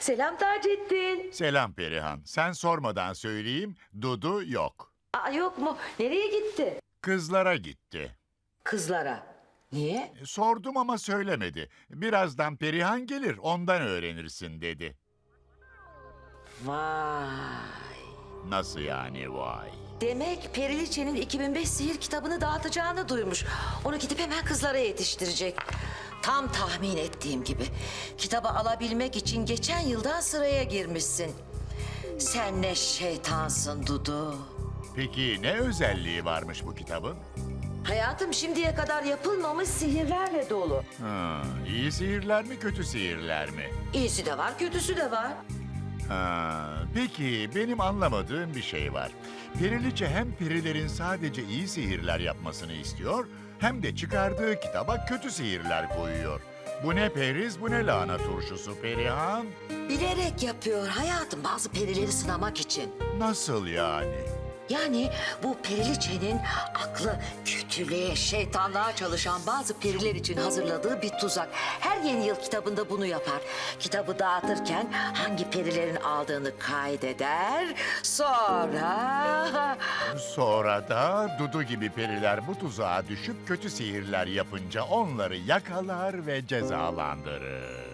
Selam Taceddin. Selam Perihan. Sen sormadan söyleyeyim, Dudu yok. Aa, yok mu? Nereye gitti? Kızlara gitti. Kızlara. Niye? E, Sordum ama söylemedi. Birazdan Perihan gelir, ondan öğrenirsin dedi. Vay. Nasıl yani vay? Demek Periliçe'nin 2005 sihir kitabını dağıtacağını duymuş. Onu gidip hemen kızlara yetiştirecek. Tam tahmin ettiğim gibi. Kitabı alabilmek için geçen yıldan sıraya girmişsin. Sen ne şeytansın Dudu. Peki ne özelliği varmış bu kitabın? Hayatım şimdiye kadar yapılmamış sihirlerle dolu. Ha, iyi sihirler mi, kötü sihirler mi? İyisi de var, kötüsü de var. Ha, peki benim anlamadığım bir şey var. Periliçe hem perilerin sadece iyi sihirler yapmasını istiyor, hem de çıkardığı kitaba kötü sihirler koyuyor. Bu ne periz, bu ne lahana turşusu Perihan? Bilerek yapıyor hayatım bazı perileri sınamak için. Nasıl yani? Yani bu periliçenin aklı kötülüğe, şeytanlığa çalışan bazı periler için hazırladığı bir tuzak. Her yeni yıl kitabında bunu yapar. Kitabı dağıtırken hangi perilerin aldığını kaydeder. Sonra... Sonra da Dudu gibi periler bu tuzağa düşüp kötü sihirler yapınca onları yakalar ve cezalandırır.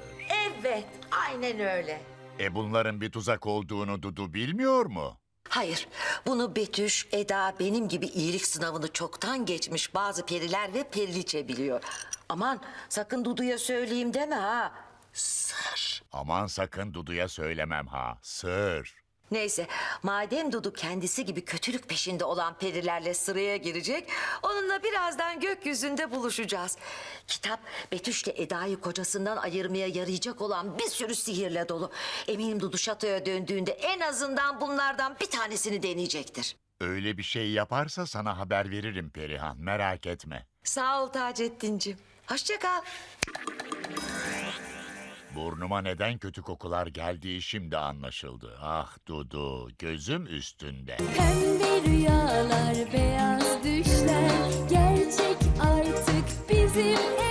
Evet, aynen öyle. E bunların bir tuzak olduğunu Dudu bilmiyor mu? Hayır, bunu Betüş, Eda benim gibi iyilik sınavını çoktan geçmiş bazı periler ve periliçe biliyor. Aman sakın Dudu'ya söyleyeyim deme ha. Sır. Aman sakın Dudu'ya söylemem ha. Sır. Neyse, madem Dudu kendisi gibi kötülük peşinde olan perilerle sıraya girecek, onunla birazdan gökyüzünde buluşacağız. Kitap Betüş'le Eda'yı kocasından ayırmaya yarayacak olan bir sürü sihirle dolu. Eminim Dudu şatoya döndüğünde en azından bunlardan bir tanesini deneyecektir. Öyle bir şey yaparsa sana haber veririm Perihan. Merak etme. Sağ ol Taceddin'cim. Hoşça kal. Burnuma neden kötü kokular geldiği şimdi anlaşıldı. Ah Dudu, gözüm üstünde. Pembe rüyalar, beyaz düşler, gerçek artık bizim